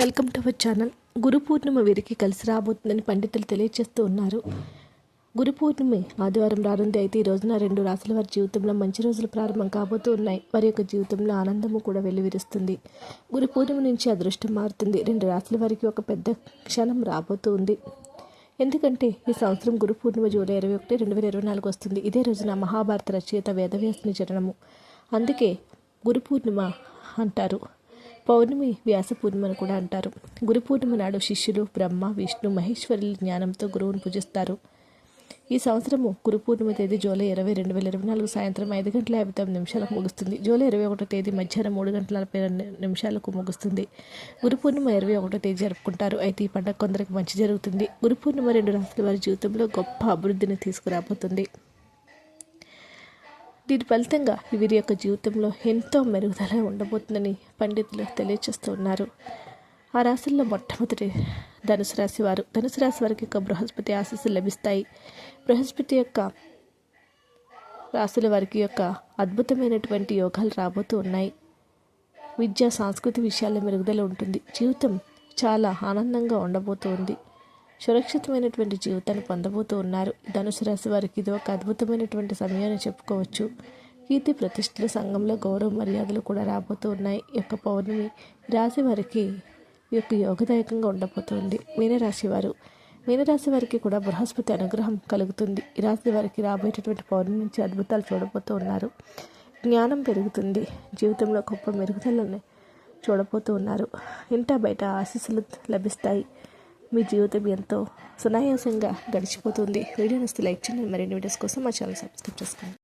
Welcome to our channel. Guru Purnima వీరికి కలిసి రాబోతుందని పండితులు తెలియజేస్తూ ఉన్నారు. గురు పూర్ణిమ ఆదివారం రానుంది అయితే ఈ రోజున రెండు రాసుల వారి జీవితంలో మంచి రోజులు ప్రారంభం కాబోతూ ఉన్నాయి. వారి యొక్క జీవితంలో ఆనందము కూడా వెలువిరుస్తుంది. గురు పూర్ణిమ నుంచి అదృష్టం మారుతుంది. రెండు రాసుల వారికి ఒక పెద్ద క్షణం రాబోతూ ఉంది. ఎందుకంటే ఈ సంవత్సరం గురు పూర్ణిమ జూలై ఇరవై ఒకటి రెండు వేల ఇరవై నాలుగు వస్తుంది. ఇదే రోజున మహాభారత రచయిత వేదవ్యాసుని జననము. అందుకే గురు పూర్ణిమ అంటారు. పౌర్ణమి వ్యాస పూర్ణిమని కూడా అంటారు. గురు పూర్ణిమ నాడు శిష్యులు బ్రహ్మ విష్ణు మహేశ్వరుల జ్ఞానంతో గురువును పూజిస్తారు. ఈ సంవత్సరము గురు పూర్ణిమ తేదీ జూలై ఇరవై రెండు వేల ఇరవై నాలుగు సాయంత్రం ఐదు గంటల యాభై తొమ్మిది నిమిషాలకు ముగుస్తుంది. జూలై ఇరవై ఒకటో తేదీ మధ్యాహ్నం మూడు గంటల నలభై రెండు నిమిషాలకు ముగుస్తుంది. గురు పూర్ణిమ ఇరవై ఒకటో తేదీ జరుపుకుంటారు. అయితే ఈ పండుగ కొందరికి మంచి జరుగుతుంది. గురు పూర్ణిమ రెండు రాత్రుల వారి జీవితంలో గొప్ప అభివృద్ధిని తీసుకురాబోతుంది. దీని ఫలితంగా వీరి యొక్క జీవితంలో ఎంతో మెరుగుదల ఉండబోతుందని పండితులు తెలియజేస్తూ ఉన్నారు. ఆ రాశుల్లో మొట్టమొదటి ధనుసు రాశి వారు. ధనుసు రాశి వారికి యొక్క బృహస్పతి ఆశీస్సులు లభిస్తాయి. బృహస్పతి యొక్క రాశుల వారికి యొక్క అద్భుతమైనటువంటి యోగాలు రాబోతూ ఉన్నాయి. విద్య సాంస్కృతిక విషయాల్లో మెరుగుదల ఉంటుంది. జీవితం చాలా ఆనందంగా ఉండబోతోంది. సురక్షితమైనటువంటి జీవితాన్ని పొందబోతూ ఉన్నారు. ధనుసు రాశి వారికి ఇది ఒక అద్భుతమైనటువంటి సమయాన్ని చెప్పుకోవచ్చు. కీర్తి ప్రతిష్టలు సంఘంలో గౌరవ మర్యాదలు కూడా రాబోతూ ఉన్నాయి. ఈ యొక్క పౌర్ణమి రాశి వారికి ఈ యొక్క యోగదాయకంగా ఉండబోతుంది. మీనరాశి వారు. మీనరాశి వారికి కూడా బృహస్పతి అనుగ్రహం కలుగుతుంది. ఈ రాశి వారికి రాబోయేటటువంటి పౌర్ణమి నుంచి అద్భుతాలు చూడబోతూ ఉన్నారు. జ్ఞానం పెరుగుతుంది. జీవితంలో గొప్ప మెరుగుదలను చూడబోతూ ఉన్నారు. ఇంట బయట ఆశీస్సులు లభిస్తాయి. మీ జీవితం ఎంతో సునాయాసంగా గడిచిపోతుంది. వీడియో నస్తే లైక్ చేయండి. మరిన్ని వీడియోస్ కోసం మా ఛానల్ సబ్స్క్రైబ్ చేసుకోండి.